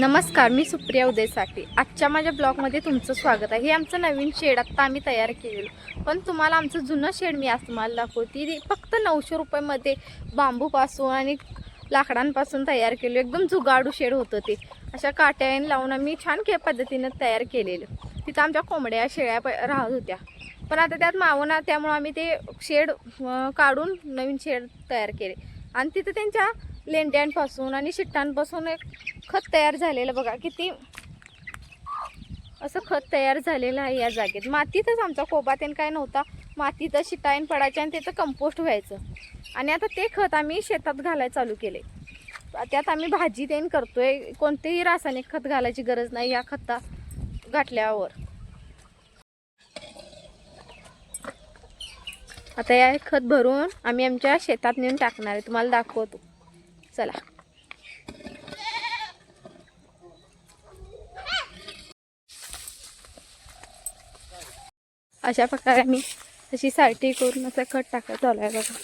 नमस्कार मी सुप्रिया उदयसाठी. आजच्या माझ्या ब्लॉगमध्ये तुमचं स्वागत आहे. हे आमचं नवीन शेड आत्ता आम्ही तयार केलेलं. पण तुम्हाला आमचं जुनं शेड मी आज तुम्हाला दाखवते. फक्त नऊशे रुपयामध्ये बांबूपासून आणि लाकडांपासून तयार केलं एकदम जुगाडू शेड होतं ते. अशा काट्याने लावून आम्ही छान के पद्धतीनं तयार केलेलं. तिथं आमच्या कोंबड्या शेळ्या प राहत होत्या. पण आता त्यात मावना त्यामुळं आम्ही ते शेड काढून नवीन शेड तयार केले. आणि तिथं त्यांच्या लेंड्यांपासून आणि शिट्टांपासून एक खत तयार झालेलं बघा किती असं खत तयार झालेलं आहे या जागेत. मातीतच आमचा कोबा त्यानं काय नव्हता. मातीतच शिटाईन पडायचं आणि त्याचं कंपोस्ट व्हायचं. आणि आता ते खत आम्ही शेतात घालायला चालू केले त्यात आम्ही भाजी तेन करतोय. कोणतेही रासायनिक खत घालायची गरज नाही या खता घातल्यावर. आता या खत भरून आम्ही आमच्या शेतात नेऊन टाकणार आहे. तुम्हाला दाखवतो. चला. अशा प्रकारे आम्ही तशी सारटी करून असं खत टाकत चालू आहे बघा.